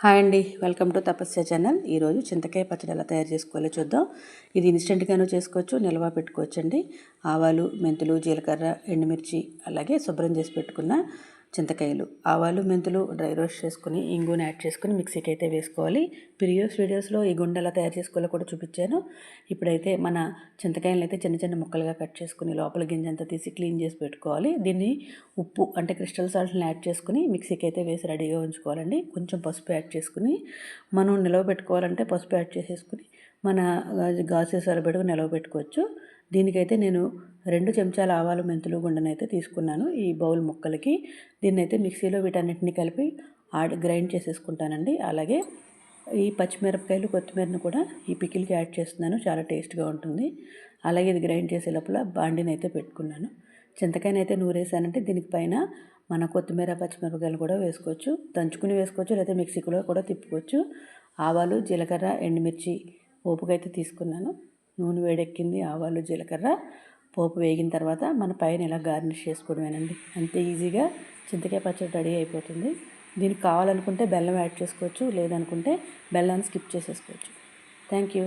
Hi అండి. Welcome to Tapasya channel. ఈరోజు చింతకాయ పచ్చడి ఎలా తయారు చేసుకోవాలో చూద్దాం. ఇది ఇన్స్టెంట్గానూ చేసుకోవచ్చు నిల్వ పెట్టుకోవచ్చు అండి ఆవాలు మెంతులు జీలకర్ర ఎండుమిర్చి అలాగే శుభ్రం చేసి పెట్టుకున్న చింతకాయలు ఆవాలు మెంతులు డ్రై రోస్ట్ చేసుకుని ఇంగుని యాడ్ చేసుకుని మిక్సీకి అయితే వేసుకోవాలి. ప్రీవియస్ వీడియోస్లో ఈ గుండె ఎలా తయారు చేసుకోవాలో కూడా చూపించాను. ఇప్పుడైతే మన చింతకాయలను అయితే చిన్న చిన్న ముక్కలుగా కట్ చేసుకుని లోపల గింజ అంతా తీసి క్లీన్ చేసి పెట్టుకోవాలి. దీన్ని ఉప్పు అంటే క్రిస్టల్ సాల్ట్ని యాడ్ చేసుకుని మిక్సీకి అయితే వేసి రెడీగా ఉంచుకోవాలండి. కొంచెం పసుపు యాడ్ చేసుకుని మనం నిలవ పెట్టుకోవాలంటే పసుపు యాడ్ చేసేసుకుని మన గాజు సరిపెట్టుకుని నిలవ పెట్టుకోవచ్చు. దీనికైతే నేను రెండు చెంచాల ఆవాలు మెంతులు గుండనైతే తీసుకున్నాను ఈ బౌల్ ముక్కలకి. దీన్నైతే మిక్సీలో వీటన్నిటిని కలిపి ఆడ్ గ్రైండ్ చేసేసుకుంటానండి. అలాగే ఈ పచ్చిమిరపకాయలు కొత్తిమీరను కూడా ఈ పికిల్కి యాడ్ చేస్తున్నాను. చాలా టేస్ట్గా ఉంటుంది. అలాగే ఇది గ్రైండ్ చేసే లోపల బాండిని అయితే పెట్టుకున్నాను. చింతకాయనైతే నూరేసానంటే దీనికి పైన మన కొత్తిమీర పచ్చిమిరపకాయలు కూడా వేసుకోవచ్చు. దంచుకుని వేసుకోవచ్చు లేకపోతే మిక్సీలో కూడా తిప్పుకోవచ్చు. ఆవాలు జీలకర్ర ఎండుమిర్చి పోపుకైతే తీసుకున్నాను. నూనె వేడెక్కింది ఆవాలు జీలకర్ర. పోపు వేగిన తర్వాత మన పైన ఇలా గార్నిష్ చేసుకోవడమేనండి. అంతే ఈజీగా చింతకాయ పచ్చడి రెడీ అయిపోతుంది. దీనికి కావాలనుకుంటే బెల్లం యాడ్ చేసుకోవచ్చు లేదనుకుంటే బెల్లాన్ని స్కిప్ చేసేసుకోవచ్చు. Thank you.